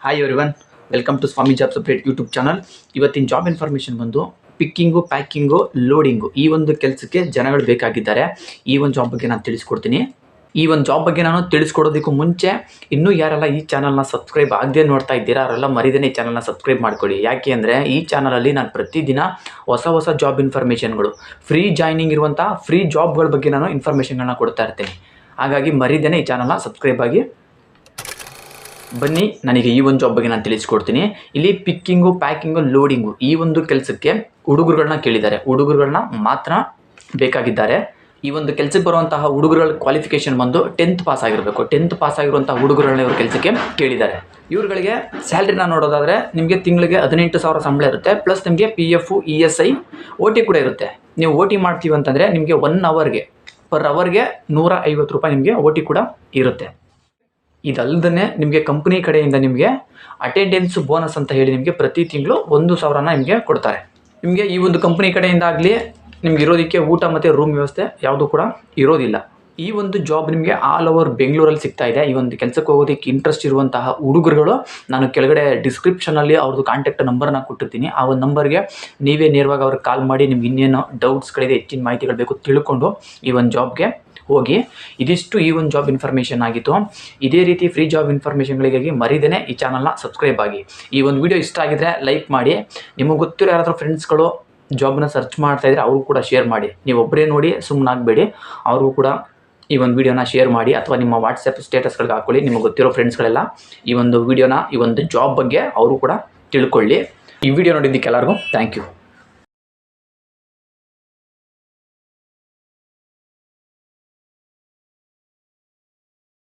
Hi everyone welcome to Swami job support YouTube channel ಇವತ್ತಿನ job information ಬಂದು picking packing loading ಈ ಒಂದು ಕೆಲಸಕ್ಕೆ ಜನಗಳು ಬೇಕಾಗಿದ್ದಾರೆ. ಈ ಒಂದು ಜಾಬ್ ಬಗ್ಗೆ ನಾನು ತಿಳಿಸ್ಕೊಡ್ತೀನಿ. ಈ ಒಂದು ಜಾಬ್ ಬಗ್ಗೆ ನಾನು ತಿಳಿಸ್ಕೊಡೋದಕ್ಕೂ ಮುಂಚೆ ಇನ್ನೂ ಯಾರೆಲ್ಲ ಈ ಚಾನಲ್ನ ಸಬ್ಸ್ಕ್ರೈಬ್ ಆಗದೆ ನೋಡ್ತಾ ಇದ್ದೀರಾ, ಅವರೆಲ್ಲ ಮರಿದೇನೆ ಈ ಚಾನಲ್ನ ಸಬ್ಸ್ಕ್ರೈಬ್ ಮಾಡ್ಕೊಳ್ಳಿ. ಯಾಕೆ ಅಂದರೆ ಈ ಚಾನಲಲ್ಲಿ ನಾನು ಪ್ರತಿದಿನ ಹೊಸ ಹೊಸ ಜಾಬ್ ಇನ್ಫಾರ್ಮೇಷನ್ಗಳು ಫ್ರೀ ಜಾಯ್ನಿಂಗ್ ಇರುವಂಥ ಫ್ರೀ ಜಾಬ್ಗಳ ಬಗ್ಗೆ ನಾನು ಇನ್ಫಾರ್ಮೇಷನ್ಗಳನ್ನ ಕೊಡ್ತಾ ಇರ್ತೀನಿ. ಹಾಗಾಗಿ ಮರಿದೇನೆ ಈ ಚಾನಲ್ನ ಸಬ್ಸ್ಕ್ರೈಬ್ ಆಗಿ ಬನ್ನಿ, ನನಗೆ ಈ ಒಂದು ಜಾಬ್ ಬಗ್ಗೆ ನಾನು ತಿಳಿಸ್ಕೊಡ್ತೀನಿ. ಇಲ್ಲಿ ಪಿಕ್ಕಿಂಗು ಪ್ಯಾಕಿಂಗು ಲೋಡಿಂಗು ಈ ಒಂದು ಕೆಲಸಕ್ಕೆ ಹುಡುಗರುಗಳನ್ನ ಕೇಳಿದ್ದಾರೆ. ಹುಡುಗರುಗಳನ್ನ ಮಾತ್ರ ಬೇಕಾಗಿದ್ದಾರೆ. ಈ ಒಂದು ಕೆಲಸಕ್ಕೆ ಬರುವಂತಹ ಹುಡುಗರುಗಳ ಕ್ವಾಲಿಫಿಕೇಶನ್ ಬಂದು ಟೆಂತ್ ಪಾಸ್ ಆಗಿರಬೇಕು. ಟೆಂತ್ ಪಾಸ್ ಆಗಿರುವಂತಹ ಹುಡುಗರುಗಳನ್ನ ಇವರು ಕೆಲಸಕ್ಕೆ ಕೇಳಿದ್ದಾರೆ. ಇವ್ರುಗಳಿಗೆ ಸ್ಯಾಲ್ರಿನ ನೋಡೋದಾದರೆ ನಿಮಗೆ ತಿಂಗಳಿಗೆ ಹದಿನೆಂಟು ಸಾವಿರ ಸಂಬಳ ಇರುತ್ತೆ ಪ್ಲಸ್ ನಿಮಗೆ P F E S I O T ಕೂಡ ಇರುತ್ತೆ. ನೀವು ಓ ಟಿ ಮಾಡ್ತೀವಿ ಅಂತಂದರೆ ನಿಮಗೆ ಒನ್ ಅವರ್ಗೆ ಪರ್ ಅವರ್ಗೆ ನೂರ ಐವತ್ತು ರೂಪಾಯಿ ನಿಮಗೆ ಓ ಕೂಡ ಇರುತ್ತೆ. ಇದಲ್ಲದೆ ನಿಮಗೆ ಕಂಪ್ನಿ ಕಡೆಯಿಂದ ನಿಮಗೆ ಅಟೆಂಡೆನ್ಸ್ ಬೋನಸ್ ಅಂತ ಹೇಳಿ ನಿಮಗೆ ಪ್ರತಿ ತಿಂಗಳು ಒಂದು ಸಾವಿರನ ನಿಮಗೆ ಕೊಡ್ತಾರೆ. ನಿಮಗೆ ಈ ಒಂದು ಕಂಪ್ನಿ ಕಡೆಯಿಂದ ಆಗಲಿ ನಿಮ್ಗೆ ಇರೋದಕ್ಕೆ ಊಟ ಮತ್ತು ರೂಮ್ ವ್ಯವಸ್ಥೆ ಯಾವುದು ಕೂಡ ಇರೋದಿಲ್ಲ. ಈ ಒಂದು ಜಾಬ್ ನಿಮಗೆ ಆಲ್ ಓವರ್ ಬೆಂಗಳೂರಲ್ಲಿ ಸಿಗ್ತಾ ಇದೆ. ಈ ಒಂದು ಕೆಲಸಕ್ಕೆ ಹೋಗೋದಕ್ಕೆ ಇಂಟ್ರೆಸ್ಟ್ ಇರುವಂತಹ ಹುಡುಗರುಗಳು, ನಾನು ಕೆಳಗಡೆ ಡಿಸ್ಕ್ರಿಪ್ಷನಲ್ಲಿ ಅವ್ರದ್ದು ಕಾಂಟ್ಯಾಕ್ಟ್ ನಂಬರ್ನ ಕೊಟ್ಟಿರ್ತೀನಿ. ಆ ಒಂದು ನಂಬರ್ಗೆ ನೀವೇ ನೇರವಾಗಿ ಅವ್ರಿಗೆ ಕಾಲ್ ಮಾಡಿ ನಿಮ್ಗೆ ಇನ್ನೇನು ಡೌಟ್ಸ್ಗಳಿದೆ ಹೆಚ್ಚಿನ ಮಾಹಿತಿಗಳು ಬೇಕು ತಿಳ್ಕೊಂಡು ಈ ಒಂದು ಜಾಬ್ಗೆ ಹೋಗಿ ಇದಿಷ್ಟು ಈ ಒಂದು ಜಾಬ್ ಇನ್ಫಾರ್ಮೇಷನ್ ಆಗಿತ್ತು. ಇದೇ ರೀತಿ ಫ್ರೀ ಜಾಬ್ ಇನ್ಫಾರ್ಮೇಷನ್ಗಳಿಗಾಗಿ ಮರಿದೇನೆ ಈ ಚಾನಲ್ನ ಸಬ್ಸ್ಕ್ರೈಬ್ ಆಗಿ. ಈ ಒಂದು ವಿಡಿಯೋ ಇಷ್ಟ ಆಗಿದ್ರೆ ಲೈಕ್ ಮಾಡಿ. ನಿಮಗೆ ಗೊತ್ತಿರೋ ಯಾರಾದರೂ ಫ್ರೆಂಡ್ಸ್ಗಳು ಜಾಬ್ನ ಸರ್ಚ್ ಮಾಡ್ತಾ ಇದ್ರೆ ಅವ್ರಿಗೂ ಕೂಡ ಶೇರ್ ಮಾಡಿ. ನೀವು ಒಬ್ಬರೇ ನೋಡಿ ಸುಮ್ಮನಾಗಬೇಡಿ ಅವ್ರಿಗೂ ಕೂಡ ಈ ಒಂದು ವಿಡಿಯೋನ ಶೇರ್ ಮಾಡಿ ಅಥವಾ ನಿಮ್ಮ ವಾಟ್ಸಪ್ ಸ್ಟೇಟಸ್ಗಳಿಗೆ ಹಾಕೊಳ್ಳಿ. ನಿಮಗೆ ಗೊತ್ತಿರೋ ಫ್ರೆಂಡ್ಸ್ಗಳೆಲ್ಲ ಈ ಒಂದು ವಿಡಿಯೋನ ಈ ಒಂದು ಜಾಬ್ ಬಗ್ಗೆ ಅವರು ಕೂಡ ತಿಳ್ಕೊಳ್ಳಿ. ಈ ವಿಡಿಯೋ ನೋಡಿದ್ದಕ್ಕೆ ಎಲ್ಲರಿಗೂ ಥ್ಯಾಂಕ್ ಯು